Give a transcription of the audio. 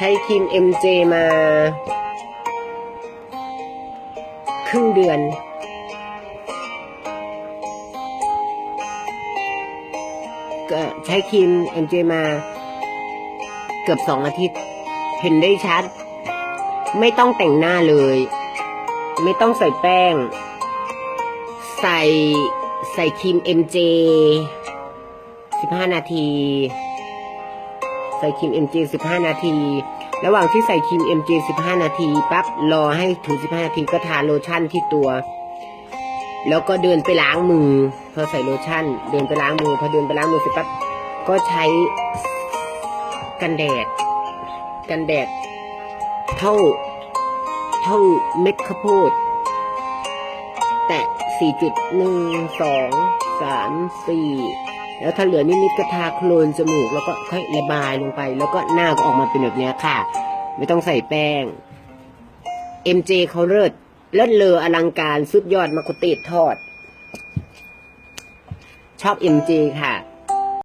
ใช้ครีม MJ มา ครึ่งเดือน ก็ใช้ครีม MJ มาเกือบสองอาทิตย์ เห็นได้ชัด ไม่ต้องแต่งหน้าเลย ไม่ต้องใส่แป้ง ใส่ใส่ครีม MJ สิบห้านาที ใส่ครีม MJ สิบห้านาที ระหว่างที่ใส่ครีม MJ สิบห้านาทีปั๊บรอให้ถึงสิบห้านาทีก็ทาโลชั่นที่ตัว แล้วก็เดินไปล้างมือ พอใส่โลชั่น เดินไปล้างมือ พอเดินไปล้างมือเสร็จปั๊บก็ใช้กันแดด กันแดด เท่าเท่าเม็ดข้าวโพดแตะสี่จุดหนึ่ง สามสี่ แล้วถ้าเหลือนิดๆก็ทาโคลนจมูก แล้วก็ค่อยระบายลงไป แล้วก็หน้าก็ออกมาเป็นแบบนี้ค่ะ ไม่ต้องใส่แป้ง MJ เขาเลิศเลิศเลออลังการสุดยอดมาคุเตดทอด ชอบ MJ ค่ะ